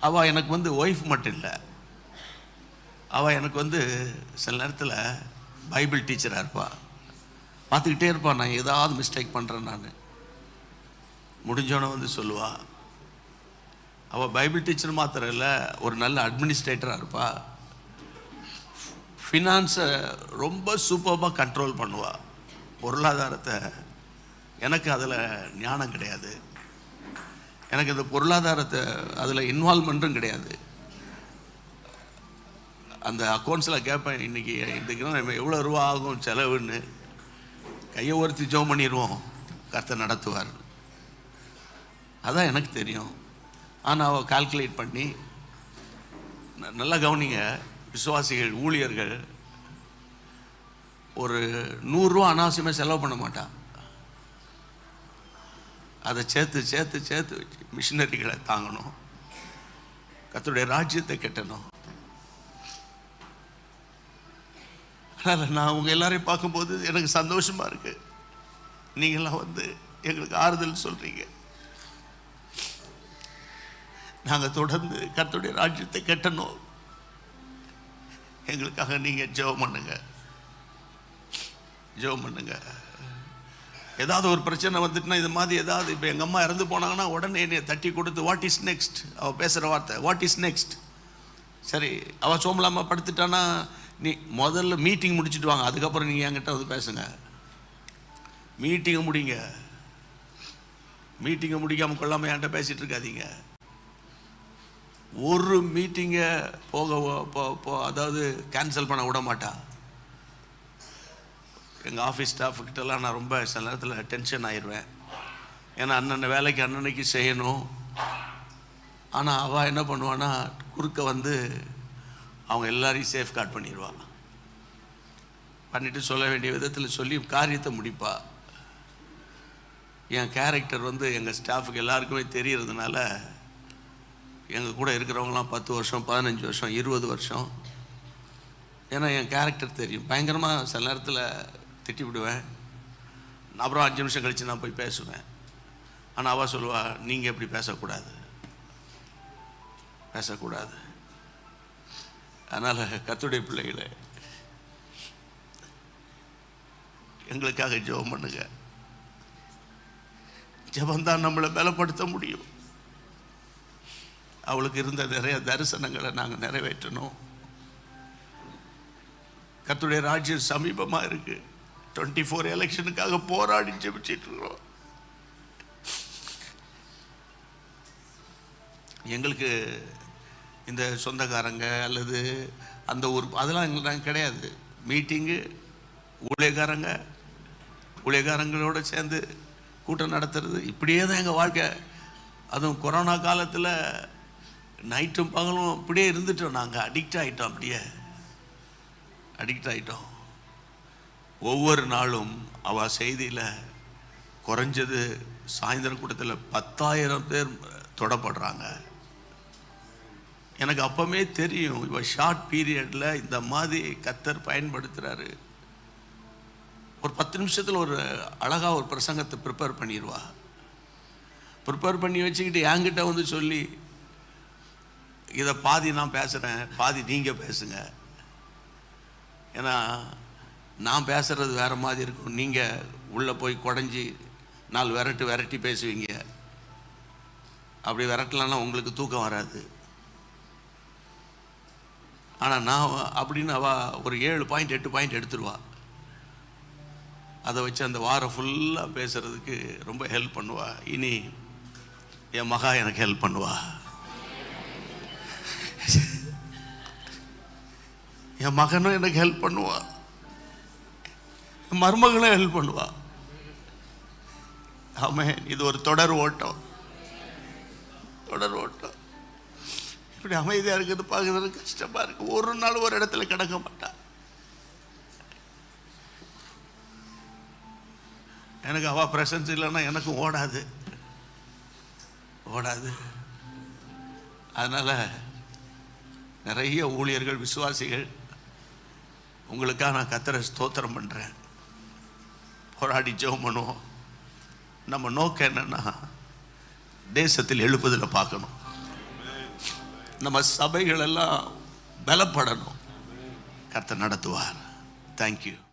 அவள் எனக்கு வந்து ஒய்ஃப் மட்டும் இல்லை. அவள் எனக்கு வந்து சில நேரத்தில் பைபிள் டீச்சராக இருப்பாள் பார்த்துக்கிட்டே இருப்பாள் நான் ஏதாவது மிஸ்டேக் பண்ணுறேன் நான். முடிஞ்சோன்னே வந்து சொல்லுவா. அவள் பைபிள் டீச்சர் மாத்திரம் இல்லை ஒரு நல்ல அட்மினிஸ்ட்ரேட்டராக இருப்பாள் ஃபினான்ஸை ரொம்ப சூப்பராக கண்ட்ரோல் பண்ணுவாள் பொருளாதாரத்தை எனக்கு அதில் ஞானம் கிடையாது. எனக்கு இந்த பொருளாதாரத்தை அதில் இன்வால்மெண்ட்டும் கிடையாது. அந்த அக்கௌண்ட்ஸில் கேட்பேன் இன்றைக்கி இன்றைக்கி நம்ம எவ்வளோ ரூபா ஆகும் செலவுன்னு. கையை ஒருத்தி ஜோம் பண்ணிடுவோம் கருத்தை நடத்துவார். அதான் எனக்கு தெரியும். ஆனால் அவள் கால்குலேட் பண்ணி ந- நல்லா கவனிங்க. விசுவாசிகள் ஊழியர்கள் ஒரு நூறுரூவா அனாவசியமாக செலவு பண்ண மாட்டான் அதை சேர்த்து சேர்த்து சேர்த்து வச்சு மிஷினரிகளை தாங்கணும். கத்தருடைய ராஜ்யத்தை கட்டணும். அதனால் நான் உங்கள் எல்லாரையும் பார்க்கும்போது எனக்கு சந்தோஷமாக இருக்குது நீங்களாம் வந்து எங்களுக்கு ஆறுதல் சொல்கிறீங்க நாங்கள் தொடர்ந்து கர்த்தருடைய ராஜ்யத்தை கட்டணும். எங்களுக்காக நீங்கள் ஜெபம் பண்ணுங்க. ஜெபம் பண்ணுங்கள் ஏதாவது ஒரு பிரச்சனை வந்துட்டுனா இது மாதிரி ஏதாவது இப்போ எங்கள் அம்மா இறந்து போனாங்கன்னா உடனே என்னை தட்டி கொடுத்து வாட் இஸ் நெக்ஸ்ட் அவள் பேசுகிற வார்த்தை. வாட் இஸ் நெக்ஸ்ட் சரி அவள் சோமலாமா படுத்துட்டானா நீ முதல்ல மீட்டிங் முடிச்சுட்டு வாங்க. அதுக்கப்புறம் நீங்கள் என்கிட்ட வந்து பேசுங்க. மீட்டிங்கை முடிங்க. மீட்டிங்கை முடிக்காமல் கொள்ளாமல் என்கிட்ட பேசிகிட்டு இருக்காதீங்க. ஒரு மீட்டிங்கை போக போ- அதாவது கேன்சல் பண்ண விட மாட்டான் எங்கள் ஆஃபீஸ் ஸ்டாஃபுக்கிட்டலாம் நான் ரொம்ப சில நேரத்தில் டென்ஷன் ஆயிடுவேன் ஏன்னா அன்னன்ன வேலைக்கு அன்னன்னைக்கு செய்யணும். ஆனால் அவள் என்ன பண்ணுவான்னா குறுக்க வந்து அவங்க எல்லாரையும் சேஃப் கார்ட் பண்ணிடுவாள் பண்ணிட்டு சொல்ல வேண்டிய விதத்தில் சொல்லி காரியத்தை முடிப்பா. என் கேரக்டர் வந்து எங்கள் ஸ்டாஃபுக்கு எல்லாருக்குமே தெரியறதுனால எங்கள் கூட இருக்கிறவங்களாம் பத்து வருஷம் பதினஞ்சு வருஷம் இருபது வருஷம். ஏன்னா என் கேரக்டர் தெரியும். பயங்கரமாக சில நேரத்தில் திட்டி விடுவேன் அப்புறம் அஞ்சு நிமிஷம் கழித்து நான் போய் பேசுவேன். ஆனால் அவள் சொல்லுவா நீங்கள் எப்படி பேசக்கூடாது. பேசக்கூடாது. அதனால் கத்துடைய பிள்ளைகளை எங்களுக்காக ஜெபம் பண்ணுங்க. ஜெபந்தான் நம்மளை பலப்படுத்த முடியும். அவளுக்கு இருந்த நிறைய தரிசனங்களை நாங்கள் நிறைவேற்றணும். கத்துடைய ராஜ்யம் சமீபமாக இருக்குது டுவெண்ட்டி ஃபோர் எலெக்ஷனுக்காக போராடி ஜெபிச்சிட்டு இருக்கிறோம் எங்களுக்கு இந்த சொந்தக்காரங்க அல்லது அந்த ஊர் அதெல்லாம் எங்களுக்கு நாங்கள் கிடையாது. மீட்டிங்கு ஊழியக்காரங்க ஊழியக்காரங்களோடு சேர்ந்து கூட்டம் நடத்துறது. இப்படியே தான் எங்கள் வாழ்க்கை. அதுவும் கொரோனா காலத்தில் நைட்டும் பகலும் அப்படியே இருந்துட்டோம். நாங்கள் அடிக்ட் ஆகிட்டோம் அப்படியே. அடிக்ட் ஆகிட்டோம் ஒவ்வொரு நாளும் அவள் செய்தியில் குறைஞ்சது சாயந்தரம் கூட்டத்தில் பத்தாயிரம் பேர் தொடப்படுறாங்க. எனக்கு அப்பமே தெரியும் இவ ஷார்ட் பீரியடில் இந்த மாதிரி கத்தர் பயன்படுத்துகிறாரு ஒரு பத்து நிமிஷத்தில் ஒரு அழகாக ஒரு பிரசங்கத்தை ப்ரிப்பேர் பண்ணிடுவா ப்ரிப்பேர் பண்ணி வச்சுக்கிட்டு என்கிட்ட வந்து சொல்லி இதை பாதி நான் பேசுகிறேன் பாதி நீங்கள் பேசுங்க. ஏன்னா நான் பேசுகிறது வேறு மாதிரி இருக்கும். நீங்கள் உள்ளே போய் குடஞ்சி நாலு விரட்டு விரட்டி பேசுவீங்க. அப்படி விரட்டலன்னா உங்களுக்கு தூக்கம் வராது. ஆனால் நான் அப்படின்னு அவள் ஒரு ஏழு பாயிண்ட் எட்டு பாயிண்ட் எடுத்துருவா. அதை வச்சு அந்த வாரம் ஃபுல்லாக பேசுகிறதுக்கு ரொம்ப ஹெல்ப் பண்ணுவா. இனி என் மகா எனக்கு ஹெல்ப் பண்ணுவா. என் மகனும் எனக்கு ஹெல்ப் பண்ணுவான் மருமகளும் ஹெல்ப் பண்ணுவா. ஆமாம் இது ஒரு தொடர் ஓட்டம். தொடர் ஓட்டம். இப்படி அமைதியாக இருக்கிறது பார்க்குறது கஷ்டமாக இருக்கு. ஒரு நாள் ஒரு இடத்துல கிடக்க மாட்டான் எனக்கு அவள் பிரசன்ஸ் இல்லைன்னா எனக்கும் ஓடாது. ஓடாது. அதனால் நிறைய ஊழியர்கள் விசுவாசிகள் உங்களுக்காக நான் கத்திர ஸ்தோத்திரம் பண்ணுறேன் போராடி ஜெபம் பண்ணுவோம் நம்ம நோக்கம் என்னென்னா தேசத்தில் எழுப்புதலை பார்க்கணும். நம்ம சபைகளெல்லாம் பலப்படணும். கர்த்தர் நடத்துவார். தேங்க்யூ